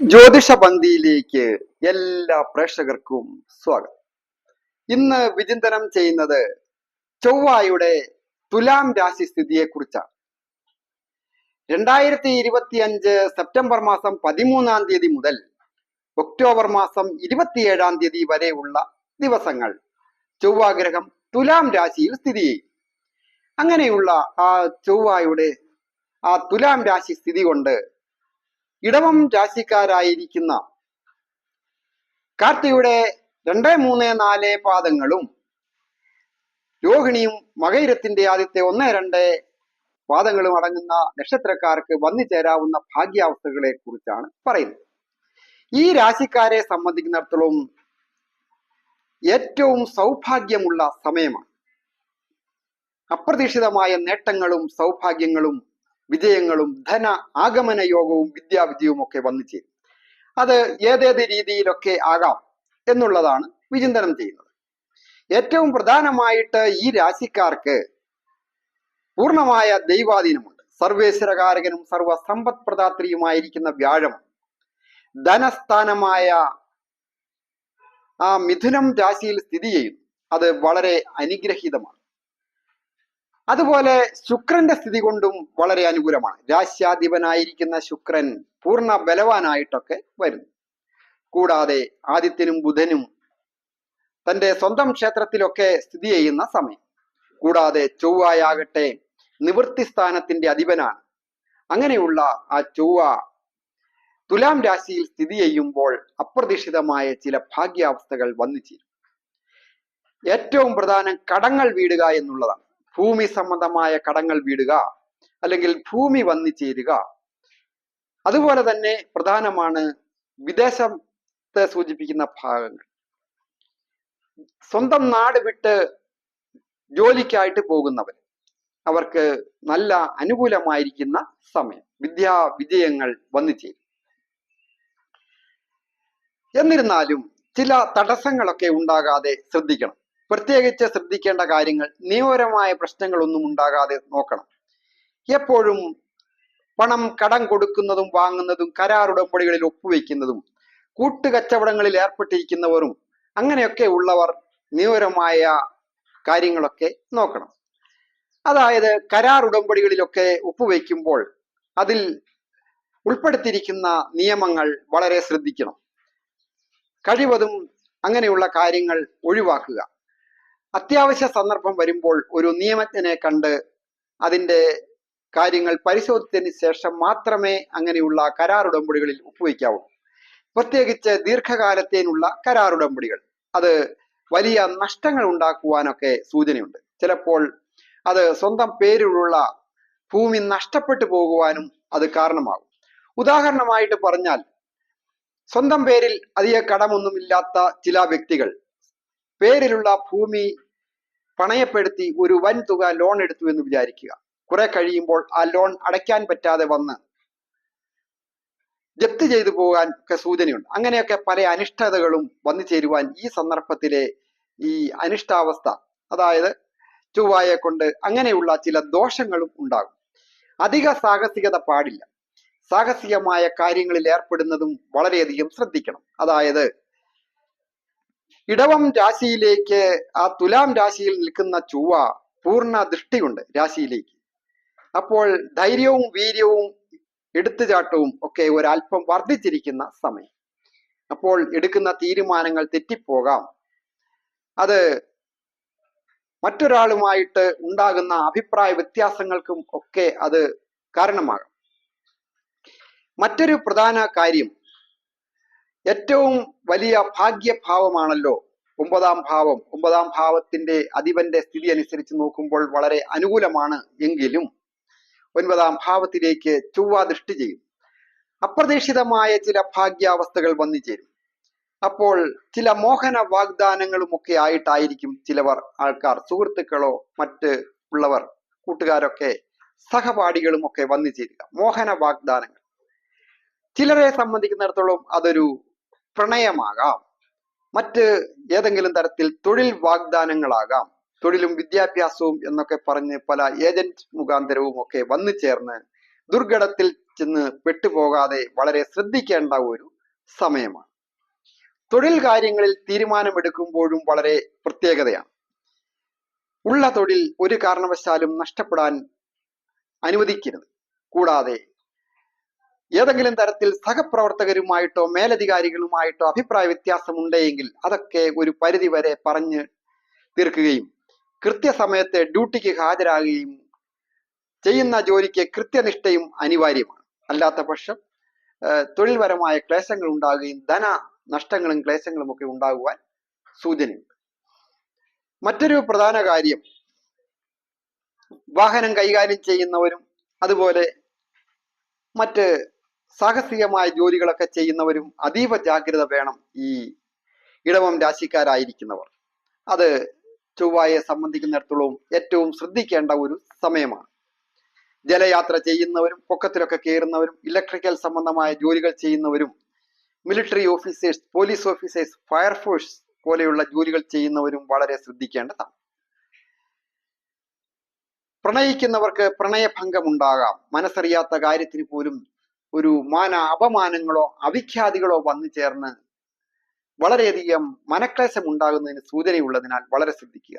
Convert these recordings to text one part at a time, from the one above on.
ജ്യോതിഷ പന്തിയിലേക്ക് എല്ലാ പ്രേക്ഷകർക്കും സ്വാഗതം. ഇന്ന് വിചിന്തനം ചെയ്യുന്നത് ചൊവ്വായുടെ തുലാം രാശി സ്ഥിതിയെ കുറിച്ചാണ് രണ്ടായിരത്തി ഇരുപത്തി അഞ്ച് സെപ്റ്റംബർ മാസം പതിമൂന്നാം തീയതി മുതൽ ഒക്ടോബർ മാസം ഇരുപത്തിയേഴാം തീയതി വരെയുള്ള ദിവസങ്ങൾ ചൊവ്വാഗ്രഹം തുലാം രാശിയിൽ സ്ഥിതി ചെയ്യും. അങ്ങനെയുള്ള ആ ചൊവ്വായുടെ ആ തുലാം രാശി സ്ഥിതി കൊണ്ട് ഇടവം രാശിക്കാരായിരിക്കുന്ന കാർത്തിയുടെ രണ്ട് മൂന്ന് നാല് പാദങ്ങളും രോഹിണിയും മകയിരത്തിന്റെ ആദ്യത്തെ ഒന്ന് രണ്ട് പാദങ്ങളും അടങ്ങുന്ന നക്ഷത്രക്കാർക്ക് വന്നു ചേരാവുന്ന ഭാഗ്യാവസ്ഥകളെ കുറിച്ചാണ് പറയുന്നത്. ഈ രാശിക്കാരെ സംബന്ധിക്കുന്നിടത്തോളം ഏറ്റവും സൗഭാഗ്യമുള്ള സമയമാണ്. അപ്രതീക്ഷിതമായ നേട്ടങ്ങളും സൗഭാഗ്യങ്ങളും വിജയങ്ങളും ധന ആഗമന യോഗവും വിദ്യാവിദ്യവും ഒക്കെ വന്നു ചേരും അത് ഏതേത് രീതിയിലൊക്കെ ആകാം എന്നുള്ളതാണ് വിചിന്തനം ചെയ്യുന്നത്. ഏറ്റവും പ്രധാനമായിട്ട് ഈ രാശിക്കാർക്ക് പൂർണമായ ദൈവാധീനമുണ്ട്. സർവേശ്വരകാരകനും സർവ സമ്പദ് പ്രദാത്രിയുമായിരിക്കുന്ന വ്യാഴം ധനസ്ഥാനമായ ആ മിഥുനം രാശിയിൽ സ്ഥിതി ചെയ്യുന്നു. അത് വളരെ അനുഗ്രഹീതമാണ്. അതുപോലെ ശുക്രന്റെ സ്ഥിതി കൊണ്ടും വളരെ അനുകൂലമാണ്. രാശ്യാധിപനായിരിക്കുന്ന ശുക്രൻ പൂർണ ബലവാനായിട്ടൊക്കെ വരുന്നു. കൂടാതെ ആദിത്യനും ബുധനും തന്റെ സ്വന്തം ക്ഷേത്രത്തിലൊക്കെ സ്ഥിതി ചെയ്യുന്ന സമയം. കൂടാതെ ചൊവ്വായാകട്ടെ നിവൃത്തി സ്ഥാനത്തിന്റെ അധിപനാണ്. അങ്ങനെയുള്ള ആ ചൊവ്വ തുലാം രാശിയിൽ സ്ഥിതി ചെയ്യുമ്പോൾ അപ്രതീക്ഷിതമായ ചില ഭാഗ്യാവസ്ഥകൾ വന്നു ചേരും ഏറ്റവും പ്രധാനം കടങ്ങൾ വീടുക എന്നുള്ളതാണ്. ഭൂമി സംബന്ധമായ കടങ്ങൾ വീടുക അല്ലെങ്കിൽ ഭൂമി വന്നു ചേരുക. അതുപോലെ തന്നെ പ്രധാനമാണ് വിദേശത്തെ സൂചിപ്പിക്കുന്ന ഭാഗങ്ങൾ. സ്വന്തം നാട് വിട്ട് ജോലിക്കായിട്ട് പോകുന്നവർ അവർക്ക് നല്ല അനുകൂലമായിരിക്കുന്ന സമയം വിദ്യാ വിജയങ്ങൾ വന്നു ചേരും. എന്നിരുന്നാലും ചില തടസ്സങ്ങളൊക്കെ ഉണ്ടാകാതെ ശ്രദ്ധിക്കണം. പ്രത്യേകിച്ച് ശ്രദ്ധിക്കേണ്ട കാര്യങ്ങൾ നിയമപരമായ പ്രശ്നങ്ങളൊന്നും ഉണ്ടാകാതെ നോക്കണം. എപ്പോഴും പണം കടം കൊടുക്കുന്നതും വാങ്ങുന്നതും കരാർ ഉടമ്പടികളിൽ ഒപ്പുവെക്കുന്നതും കൂട്ടുകച്ചവടങ്ങളിൽ ഏർപ്പെട്ടിരിക്കുന്നവരും അങ്ങനെയൊക്കെ ഉള്ളവർ നിയമപരമായ കാര്യങ്ങളൊക്കെ നോക്കണം. അതായത് കരാർ ഉടമ്പടികളിലൊക്കെ ഒപ്പുവെക്കുമ്പോൾ അതിൽ ഉൾപ്പെടുത്തിയിരിക്കുന്ന നിയമങ്ങൾ വളരെ ശ്രദ്ധിക്കണം. കഴിവതും അങ്ങനെയുള്ള കാര്യങ്ങൾ ഒഴിവാക്കുക. അത്യാവശ്യ സന്ദർഭം വരുമ്പോൾ ഒരു നിയമജ്ഞനെ കണ്ട് അതിന്റെ കാര്യങ്ങൾ പരിശോധിച്ചതിന് ശേഷം മാത്രമേ അങ്ങനെയുള്ള കരാർ ഉടമ്പടികളിൽ ഒപ്പുവയ്ക്കാവൂ. പ്രത്യേകിച്ച് ദീർഘകാലത്തേനുള്ള കരാർ ഉടമ്പടികൾ. അത് വലിയ നഷ്ടങ്ങൾ ഉണ്ടാക്കുവാനൊക്കെ സൂചനയുണ്ട്. ചിലപ്പോൾ അത് സ്വന്തം പേരിലുള്ള ഭൂമി നഷ്ടപ്പെട്ടു പോകുവാനും അത് കാരണമാകും. ഉദാഹരണമായിട്ട് പറഞ്ഞാൽ സ്വന്തം പേരിൽ അധിക കടമൊന്നുമില്ലാത്ത ചില വ്യക്തികൾ പേരിലുള്ള ഭൂമി പണയപ്പെടുത്തി ഒരു വൻ തുക ലോൺ എടുത്തു എന്ന് വിചാരിക്കുക. കുറെ കഴിയുമ്പോൾ ആ ലോൺ അടയ്ക്കാൻ പറ്റാതെ വന്ന് ജപ്തി ചെയ്തു പോകാൻ ഒക്കെ സൂചനയുണ്ട്. അങ്ങനെയൊക്കെ പല അനിഷ്ടതകളും വന്നു ചേരുവാൻ ഈ സന്ദർഭത്തിലെ ഈ അനിഷ്ടാവസ്ഥ അതായത് ചൊവ്വായെ കൊണ്ട് അങ്ങനെയുള്ള ചില ദോഷങ്ങളും ഉണ്ടാകും. അധിക സാഹസികത പാടില്ല. സാഹസികമായ കാര്യങ്ങളിൽ ഏർപ്പെടുന്നതും വളരെയധികം ശ്രദ്ധിക്കണം. അതായത് ഇടവം രാശിയിലേക്ക് ആ തുലാം രാശിയിൽ നിൽക്കുന്ന ചൊവ്വ പൂർണ ദൃഷ്ടിയുണ്ട് രാശിയിലേക്ക്. അപ്പോൾ ധൈര്യവും വീര്യവും എടുത്തുചാട്ടവും ഒക്കെ ഒരല്പം വർദ്ധിച്ചിരിക്കുന്ന സമയം. അപ്പോൾ എടുക്കുന്ന തീരുമാനങ്ങൾ തെറ്റിപ്പോകാം. അത് മറ്റൊരാളുമായിട്ട് ഉണ്ടാകുന്ന അഭിപ്രായ വ്യത്യാസങ്ങൾക്കും ഒക്കെ അത് കാരണമാകാം. മറ്റൊരു പ്രധാന കാര്യം ഏറ്റവും വലിയ ഭാഗ്യഭാവമാണല്ലോ ഒമ്പതാം ഭാവം. ഒമ്പതാം ഭാവത്തിന്റെ അധിപന്റെ സ്ഥിതി അനുസരിച്ച് നോക്കുമ്പോൾ വളരെ അനുകൂലമാണ് എങ്കിലും ഒൻപതാം ഭാവത്തിലേക്ക് ചൊവ്വ ദൃഷ്ടി ചെയ്യും. അപ്രതീക്ഷിതമായ ചില ഭാഗ്യാവസ്ഥകൾ വന്നു ചേരും. അപ്പോൾ ചില മോഹന വാഗ്ദാനങ്ങളും ഒക്കെ ആയിട്ടായിരിക്കും ചിലവർ ആൾക്കാർ സുഹൃത്തുക്കളോ മറ്റ് ഉള്ളവർ കൂട്ടുകാരൊക്കെ സഹപാഠികളും ഒക്കെ വന്നു ചേരുക. മോഹന വാഗ്ദാനങ്ങൾ. ചിലരെ സംബന്ധിക്കുന്നിടത്തോളം അതൊരു പ്രണയമാകാം. മറ്റ് ഏതെങ്കിലും തരത്തിൽ തൊഴിൽ വാഗ്ദാനങ്ങളാകാം. തൊഴിലും വിദ്യാഭ്യാസവും എന്നൊക്കെ പറഞ്ഞ് പല ഏജന്റ് മുഖാന്തരവും ഒക്കെ വന്നു ചേർന്ന് ദുർഘടത്തിൽ ചെന്ന് പെട്ടുപോകാതെ വളരെ ശ്രദ്ധിക്കേണ്ട ഒരു സമയമാണ്. തൊഴിൽ കാര്യങ്ങളിൽ തീരുമാനമെടുക്കുമ്പോഴും വളരെ പ്രത്യേകതയാണ്. ഉള്ള തൊഴിൽ ഒരു കാരണവശാലും നഷ്ടപ്പെടാൻ അനുവദിക്കരുത്. കൂടാതെ ഏതെങ്കിലും തരത്തിൽ സഹപ്രവർത്തകരുമായിട്ടോ മേലധികാരികളുമായിട്ടോ അഭിപ്രായ വ്യത്യാസം ഉണ്ടെങ്കിൽ അതൊക്കെ ഒരു പരിധി വരെ പറഞ്ഞ് തീർക്കുകയും കൃത്യസമയത്ത് ഡ്യൂട്ടിക്ക് ഹാജരാകുകയും ചെയ്യുന്ന ജോലിക്ക് കൃത്യനിഷ്ഠയും അനിവാര്യമാണ്. അല്ലാത്ത പക്ഷം തൊഴിൽപരമായ ക്ലേശങ്ങൾ ഉണ്ടാകുകയും ധന നഷ്ടങ്ങളും ക്ലേശങ്ങളും ഒക്കെ ഉണ്ടാകുവാൻ സൂചനയുണ്ട്. മറ്റൊരു പ്രധാന കാര്യം വാഹനം കൈകാര്യം ചെയ്യുന്നവരും അതുപോലെ മറ്റ് സാഹസികമായ ജോലികളൊക്കെ ചെയ്യുന്നവരും അതീവ ജാഗ്രത വേണം ഈ ഇടവം രാശിക്കാരായിരിക്കുന്നവർ. അത് ചൊവ്വായെ സംബന്ധിക്കുന്നിടത്തോളം ഏറ്റവും ശ്രദ്ധിക്കേണ്ട ഒരു സമയമാണ്. ജലയാത്ര ചെയ്യുന്നവരും പൊക്കത്തിലൊക്കെ കയറുന്നവരും ഇലക്ട്രിക്കൽ സംബന്ധമായ ജോലികൾ ചെയ്യുന്നവരും military officers police officers fire force പോലെയുള്ള ജോലികൾ ചെയ്യുന്നവരും വളരെ ശ്രദ്ധിക്കേണ്ടതാണ്. പ്രണയിക്കുന്നവർക്ക് പ്രണയഭംഗം ഉണ്ടാകാം മനസ്സറിയാത്ത കാര്യത്തിന് പോലും ഒരു മാന അപമാനങ്ങളോ അവിഖ്യാതികളോ വന്നു ചേർന്ന് വളരെയധികം മനക്ലേശം ഉണ്ടാകുന്നതിന് സൂചനയുള്ളതിനാൽ വളരെ ശ്രദ്ധിക്കുക.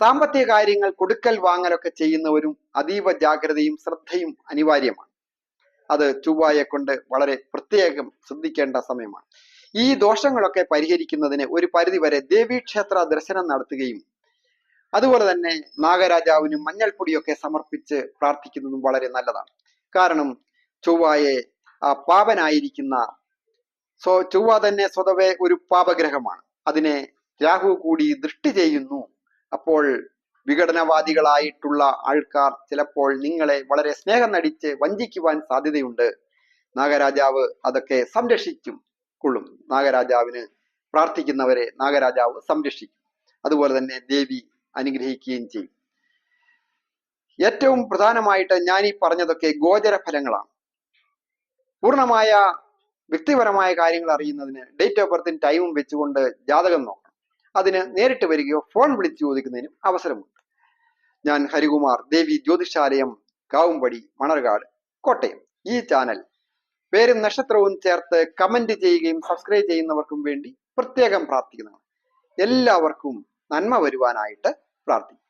സാമ്പത്തിക കാര്യങ്ങൾ കൊടുക്കൽ വാങ്ങലൊക്കെ ചെയ്യുന്നവരും അതീവ ജാഗ്രതയും ശ്രദ്ധയും അനിവാര്യമാണ്. അത് ചൊവ്വായെ കൊണ്ട് വളരെ പ്രത്യേകം ശ്രദ്ധിക്കേണ്ട സമയമാണ്. ഈ ദോഷങ്ങളൊക്കെ പരിഹരിക്കുന്നതിന് ഒരു പരിധിവരെ ദേവീക്ഷേത്ര ദർശനം നടത്തുകയും അതുപോലെ തന്നെ നാഗരാജാവിനും മഞ്ഞൾപ്പൊടിയൊക്കെ സമർപ്പിച്ച് പ്രാർത്ഥിക്കുന്നതും വളരെ നല്ലതാണ്. കാരണം ചൊവ്വായെ ആ പാപനായിരിക്കുന്ന സോ ചൊവ്വ തന്നെ സ്വതവേ ഒരു പാപഗ്രഹമാണ്. അതിനെ രാഹു കൂടി ദൃഷ്ടി ചെയ്യുന്നു. അപ്പോൾ വിഘടനവാദികളായിട്ടുള്ള ആൾക്കാർ ചിലപ്പോൾ നിങ്ങളെ വളരെ സ്നേഹം നടിച്ച് വഞ്ചിക്കുവാൻ സാധ്യതയുണ്ട്. നാഗരാജാവ് അതൊക്കെ സംരക്ഷിക്കും കൊള്ളും. നാഗരാജാവിന് പ്രാർത്ഥിക്കുന്നവരെ നാഗരാജാവ് സംരക്ഷിക്കും. അതുപോലെ തന്നെ ദേവി അനുഗ്രഹിക്കുകയും ചെയ്യും. ഏറ്റവും പ്രധാനമായിട്ട് ഞാൻ ഈ പറഞ്ഞതൊക്കെ ഗോചര ഫലങ്ങളാണ് പൂർണമായ വ്യക്തിപരമായ കാര്യങ്ങൾ അറിയുന്നതിന് ഡേറ്റ് ഓഫ് ബർത്തും ടൈമും വെച്ചുകൊണ്ട് ജാതകം നോക്കണം. അതിന് നേരിട്ട് വരികയോ ഫോൺ വിളിച്ച് ചോദിക്കുന്നതിനും അവസരമുണ്ട്. ഞാൻ ഹരികുമാർ ദേവി ജ്യോതിഷാലയം കാവുംപടി മണർകാട് കോട്ടയം. ഈ ചാനൽ പേരും നക്ഷത്രവും ചേർത്ത് കമന്റ് ചെയ്യുകയും സബ്സ്ക്രൈബ് ചെയ്യുന്നവർക്കും വേണ്ടി പ്രത്യേകം പ്രാർത്ഥിക്കുന്നതാണ്. എല്ലാവർക്കും നന്മ വരുവാനായിട്ട് പ്രാർത്ഥിക്കും